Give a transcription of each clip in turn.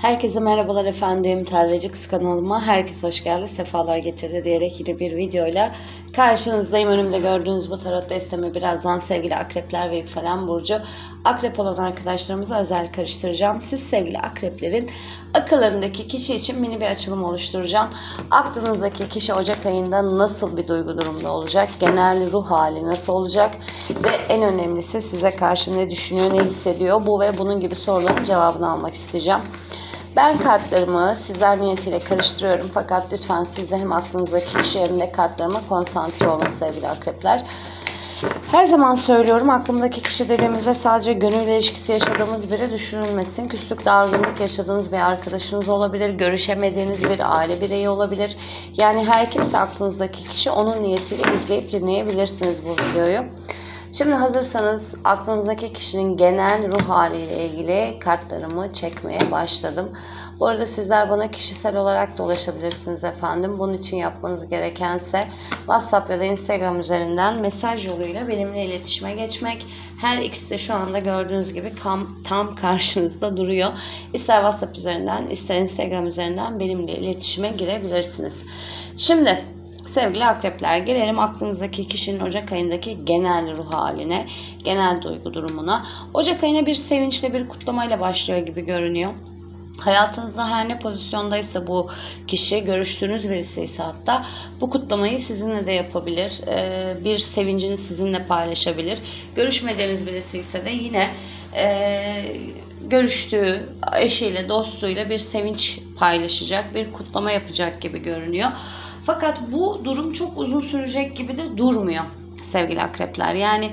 Herkese merhabalar efendim. Telveci Kız kanalıma herkes hoş geldi. Sefalar getirdi diyerek yine bir videoyla karşınızdayım. Önümde gördüğünüz bu tarot destemi birazdan sevgili akrepler ve yükselen burcu akrep olan arkadaşlarımıza özel karıştıracağım. Siz sevgili akreplerin akıllarındaki kişi için mini bir açılım oluşturacağım. Aklınızdaki kişi Ocak ayında nasıl bir duygu durumda olacak? Genel ruh hali nasıl olacak? Ve en önemlisi size karşı ne düşünüyor, ne hissediyor? Bu ve bunun gibi soruların cevabını almak isteyeceğim. Ben kartlarımı sizler niyetiyle karıştırıyorum fakat lütfen siz de hem aklınızdaki kişi hem de kartlarıma konsantre olun sevgili akrepler. Her zaman söylüyorum aklımdaki kişi dediğimizde sadece gönül ilişkisi yaşadığımız biri düşünülmesin. Küslük, dargınlık yaşadığınız bir arkadaşınız olabilir, görüşemediğiniz bir aile bireyi olabilir. Yani her kimse aklınızdaki kişi onun niyetiyle izleyip dinleyebilirsiniz bu videoyu. Şimdi hazırsanız aklınızdaki kişinin genel ruh haliyle ilgili kartlarımı çekmeye başladım. Bu arada sizler bana kişisel olarak da ulaşabilirsiniz efendim. Bunun için yapmanız gerekense WhatsApp ya da Instagram üzerinden mesaj yoluyla benimle iletişime geçmek. Her ikisi de şu anda gördüğünüz gibi tam, tam karşınızda duruyor. İster WhatsApp üzerinden ister Instagram üzerinden benimle iletişime girebilirsiniz. Şimdi Sevgili akrepler gelelim aklınızdaki kişinin Ocak ayındaki genel ruh haline, genel duygu durumuna. Ocak ayına bir sevinçle bir kutlamayla başlıyor gibi görünüyor. Hayatınızda her ne pozisyondaysa bu kişi, görüştüğünüz birisi ise hatta bu kutlamayı sizinle de yapabilir. Ee, bir sevincini sizinle paylaşabilir. Görüşmediğiniz birisi ise de yine e, görüştüğü eşiyle, dostuyla bir sevinç paylaşacak, bir kutlama yapacak gibi görünüyor. Fakat bu durum çok uzun sürecek gibi de durmuyor sevgili akrepler. Yani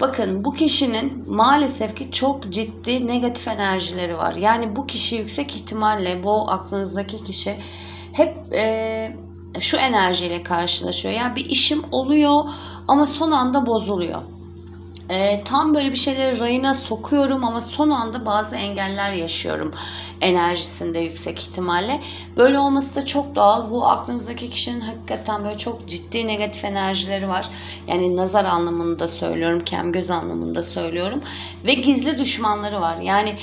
bakın bu kişinin maalesef ki çok ciddi negatif enerjileri var. Yani bu kişi yüksek ihtimalle bu aklınızdaki kişi hep e, şu enerjiyle karşılaşıyor. Yani bir işim oluyor ama son anda bozuluyor. E, tam böyle bir şeyleri rayına sokuyorum ama son anda bazı engeller yaşıyorum enerjisinde yüksek ihtimalle. Böyle olması da çok doğal. Bu aklınızdaki kişinin hakikaten böyle çok ciddi negatif enerjileri var. Yani nazar anlamında söylüyorum, kem göz anlamında söylüyorum. Ve gizli düşmanları var. Yani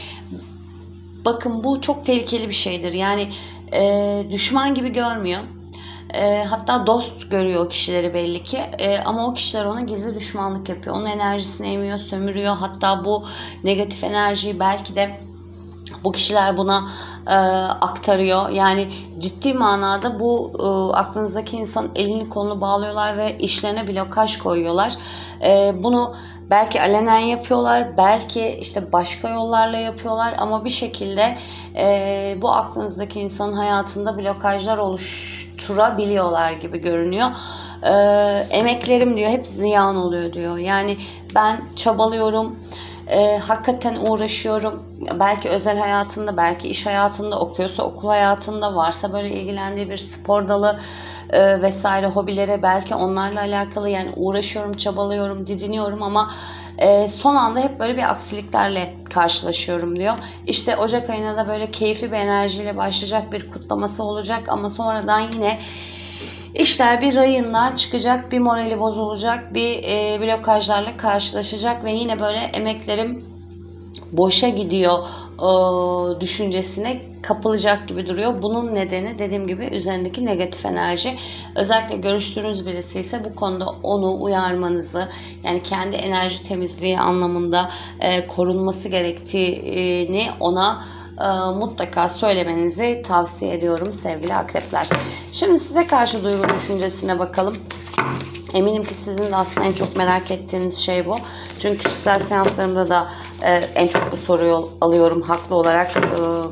bakın bu çok tehlikeli bir şeydir. Yani e, düşman gibi görmüyor e, hatta dost görüyor o kişileri belli ki. E, ama o kişiler ona gizli düşmanlık yapıyor. Onun enerjisini emiyor, sömürüyor. Hatta bu negatif enerjiyi belki de bu kişiler buna e, aktarıyor. Yani ciddi manada bu e, aklınızdaki insan elini kolunu bağlıyorlar ve işlerine blokaj koyuyorlar. E, bunu belki alenen yapıyorlar, belki işte başka yollarla yapıyorlar ama bir şekilde e, bu aklınızdaki insanın hayatında blokajlar oluşturabiliyorlar gibi görünüyor. E, emeklerim diyor hep ziyan oluyor diyor. Yani ben çabalıyorum e, hakikaten uğraşıyorum. Belki özel hayatında, belki iş hayatında, okuyorsa okul hayatında, varsa böyle ilgilendiği bir spor dalı e, vesaire hobilere belki onlarla alakalı yani uğraşıyorum, çabalıyorum, didiniyorum ama e, son anda hep böyle bir aksiliklerle karşılaşıyorum diyor. İşte Ocak ayına da böyle keyifli bir enerjiyle başlayacak bir kutlaması olacak ama sonradan yine İşler bir rayından çıkacak, bir morali bozulacak, bir e, blokajlarla karşılaşacak ve yine böyle emeklerim boşa gidiyor e, düşüncesine kapılacak gibi duruyor. Bunun nedeni dediğim gibi üzerindeki negatif enerji. Özellikle görüştüğünüz birisi ise bu konuda onu uyarmanızı yani kendi enerji temizliği anlamında e, korunması gerektiğini ona mutlaka söylemenizi tavsiye ediyorum sevgili akrepler. Şimdi size karşı duygu düşüncesine bakalım. Eminim ki sizin de aslında en çok merak ettiğiniz şey bu. Çünkü kişisel seanslarımda da e, en çok bu soruyu alıyorum haklı olarak. E,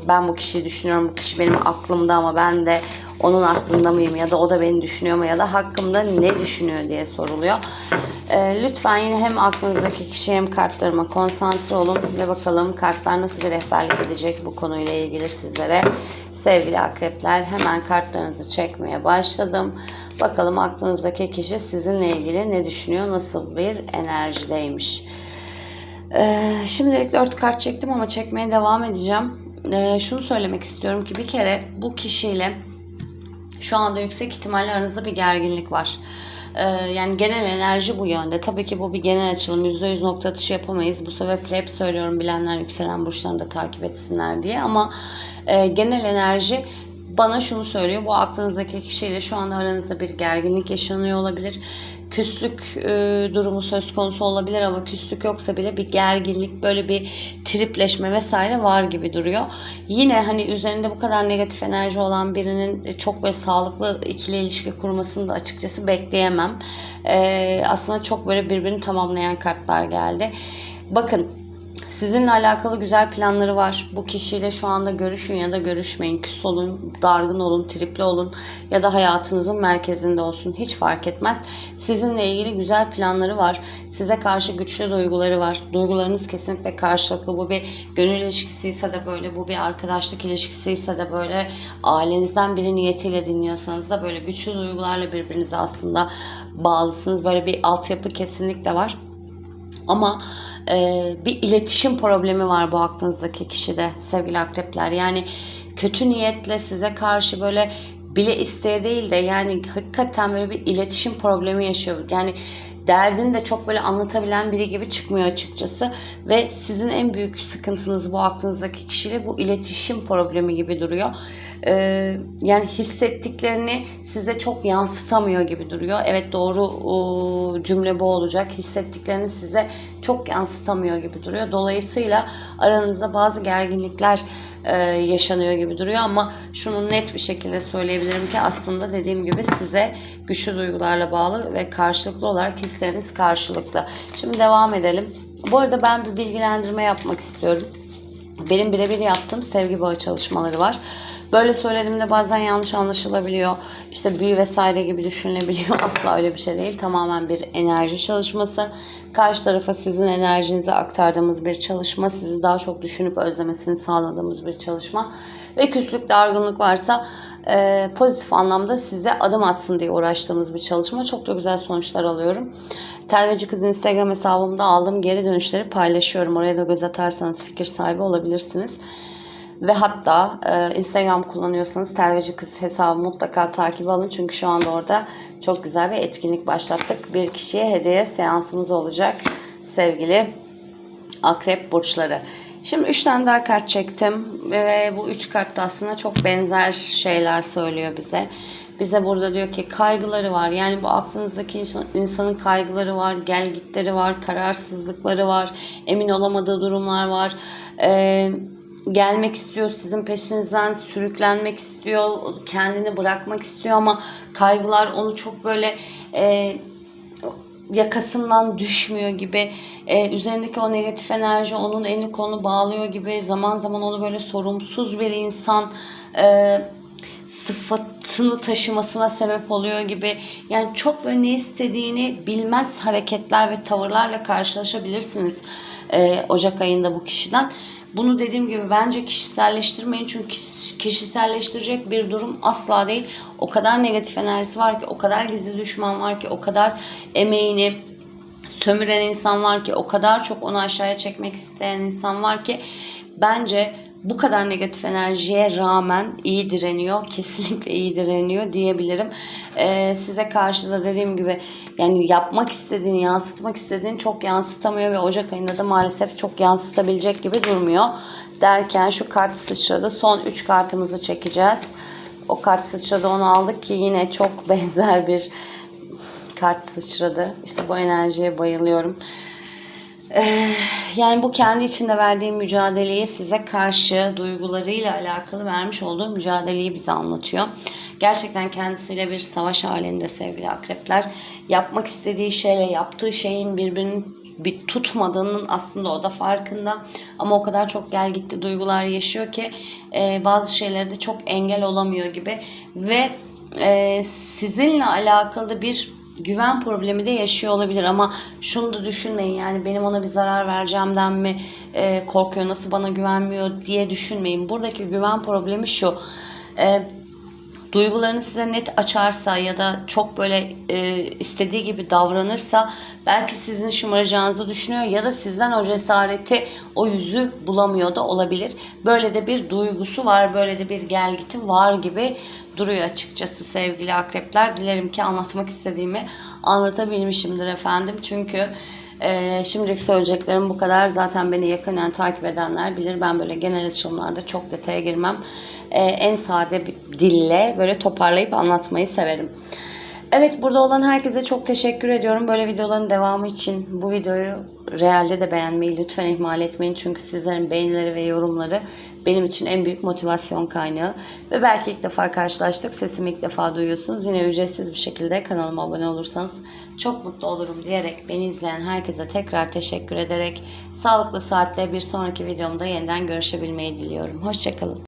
ben bu kişiyi düşünüyorum, bu kişi benim aklımda ama ben de onun aklında mıyım ya da o da beni düşünüyor mu ya da hakkımda ne düşünüyor diye soruluyor. E, lütfen yine hem aklınızdaki kişi hem kartlarıma konsantre olun ve bakalım kartlar nasıl bir rehberlik edecek bu konuyla ilgili sizlere. Sevgili akrepler hemen kartlarınızı çekmeye başladım. Bakalım aklınızdaki kişi sizinle ilgili ne düşünüyor, nasıl bir enerjideymiş. Ee, şimdilik 4 kart çektim ama çekmeye devam edeceğim. Ee, şunu söylemek istiyorum ki bir kere bu kişiyle Şu anda yüksek ihtimalle aranızda bir gerginlik var. Ee, yani genel enerji bu yönde. Tabii ki bu bir genel açılım. %100 nokta atışı yapamayız. Bu sebeple hep söylüyorum bilenler yükselen burçlarını da takip etsinler diye. Ama e, genel enerji bana şunu söylüyor. Bu aklınızdaki kişiyle şu anda aranızda bir gerginlik yaşanıyor olabilir. Küslük e, durumu söz konusu olabilir ama küslük yoksa bile bir gerginlik, böyle bir tripleşme vesaire var gibi duruyor. Yine hani üzerinde bu kadar negatif enerji olan birinin çok böyle sağlıklı ikili ilişki kurmasını da açıkçası bekleyemem. E, aslında çok böyle birbirini tamamlayan kartlar geldi. Bakın Sizinle alakalı güzel planları var. Bu kişiyle şu anda görüşün ya da görüşmeyin. Küs olun, dargın olun, tripli olun ya da hayatınızın merkezinde olsun. Hiç fark etmez. Sizinle ilgili güzel planları var. Size karşı güçlü duyguları var. Duygularınız kesinlikle karşılıklı. Bu bir gönül ilişkisi ise de böyle, bu bir arkadaşlık ilişkisi ise de böyle, ailenizden biri niyetiyle dinliyorsanız da böyle güçlü duygularla birbirinize aslında bağlısınız. Böyle bir altyapı kesinlikle var. Ama e, bir iletişim problemi var bu aklınızdaki kişide sevgili akrepler. Yani kötü niyetle size karşı böyle bile isteye değil de yani hakikaten böyle bir iletişim problemi yaşıyor. Yani derdini de çok böyle anlatabilen biri gibi çıkmıyor açıkçası. Ve sizin en büyük sıkıntınız bu aklınızdaki kişiyle bu iletişim problemi gibi duruyor. Ee, yani hissettiklerini size çok yansıtamıyor gibi duruyor. Evet doğru cümle bu olacak. Hissettiklerini size çok yansıtamıyor gibi duruyor. Dolayısıyla aranızda bazı gerginlikler e, yaşanıyor gibi duruyor ama şunu net bir şekilde söyleyebilirim ki aslında dediğim gibi size güçlü duygularla bağlı ve karşılıklı olarak hisleriniz karşılıklı. Şimdi devam edelim. Bu arada ben bir bilgilendirme yapmak istiyorum. Benim birebir yaptığım sevgi bağı çalışmaları var. Böyle söylediğimde bazen yanlış anlaşılabiliyor. İşte büyü vesaire gibi düşünülebiliyor. Asla öyle bir şey değil. Tamamen bir enerji çalışması. Karşı tarafa sizin enerjinizi aktardığımız bir çalışma. Sizi daha çok düşünüp özlemesini sağladığımız bir çalışma. Ve küslük, dargınlık varsa e, pozitif anlamda size adım atsın diye uğraştığımız bir çalışma. Çok da güzel sonuçlar alıyorum. Telveci Kız Instagram hesabımda aldığım geri dönüşleri paylaşıyorum. Oraya da göz atarsanız fikir sahibi olabilirsiniz. Ve hatta e, Instagram kullanıyorsanız Telveci Kız hesabı mutlaka takip alın. Çünkü şu anda orada çok güzel bir etkinlik başlattık. Bir kişiye hediye seansımız olacak sevgili akrep burçları. Şimdi 3 tane daha kart çektim ve bu 3 kart da aslında çok benzer şeyler söylüyor bize. Bize burada diyor ki kaygıları var. Yani bu aklınızdaki insan- insanın kaygıları var, gelgitleri var, kararsızlıkları var, emin olamadığı durumlar var. Ee, gelmek istiyor, sizin peşinizden sürüklenmek istiyor, kendini bırakmak istiyor ama kaygılar onu çok böyle e, yakasından düşmüyor gibi e, üzerindeki o negatif enerji onun elini kolunu bağlıyor gibi zaman zaman onu böyle sorumsuz bir insan e, sıfatını taşımasına sebep oluyor gibi. Yani çok böyle ne istediğini bilmez hareketler ve tavırlarla karşılaşabilirsiniz e, Ocak ayında bu kişiden. Bunu dediğim gibi bence kişiselleştirmeyin çünkü kişi- kişiselleştirecek bir durum asla değil. O kadar negatif enerjisi var ki, o kadar gizli düşman var ki, o kadar emeğini sömüren insan var ki, o kadar çok onu aşağıya çekmek isteyen insan var ki bence bu kadar negatif enerjiye rağmen iyi direniyor. Kesinlikle iyi direniyor diyebilirim. Ee, size karşı da dediğim gibi yani yapmak istediğini, yansıtmak istediğini çok yansıtamıyor ve Ocak ayında da maalesef çok yansıtabilecek gibi durmuyor. Derken şu kart sıçradı. Son 3 kartımızı çekeceğiz. O kart sıçradı onu aldık ki yine çok benzer bir kart sıçradı. İşte bu enerjiye bayılıyorum. Ee, yani bu kendi içinde verdiği mücadeleyi size karşı duygularıyla alakalı vermiş olduğu mücadeleyi bize anlatıyor. Gerçekten kendisiyle bir savaş halinde sevgili akrepler. Yapmak istediği şeyle yaptığı şeyin birbirini bir tutmadığının aslında o da farkında. Ama o kadar çok gel gitti duygular yaşıyor ki e, bazı şeylere de çok engel olamıyor gibi. Ve e, sizinle alakalı bir güven problemi de yaşıyor olabilir ama şunu da düşünmeyin yani benim ona bir zarar vereceğimden mi e, korkuyor nasıl bana güvenmiyor diye düşünmeyin. Buradaki güven problemi şu. E, duygularını size net açarsa ya da çok böyle e, istediği gibi davranırsa belki sizin şımaracağınızı düşünüyor ya da sizden o cesareti, o yüzü bulamıyor da olabilir. Böyle de bir duygusu var, böyle de bir gelgiti var gibi duruyor açıkçası sevgili akrepler. Dilerim ki anlatmak istediğimi anlatabilmişimdir efendim. Çünkü ee, şimdilik söyleyeceklerim bu kadar. Zaten beni yakından takip edenler bilir. Ben böyle genel açılımlarda çok detaya girmem. Ee, en sade bir dille böyle toparlayıp anlatmayı severim. Evet burada olan herkese çok teşekkür ediyorum. Böyle videoların devamı için bu videoyu realde de beğenmeyi lütfen ihmal etmeyin. Çünkü sizlerin beğenileri ve yorumları benim için en büyük motivasyon kaynağı. Ve belki ilk defa karşılaştık. Sesimi ilk defa duyuyorsunuz. Yine ücretsiz bir şekilde kanalıma abone olursanız çok mutlu olurum diyerek beni izleyen herkese tekrar teşekkür ederek sağlıklı saatle bir sonraki videomda yeniden görüşebilmeyi diliyorum. Hoşçakalın.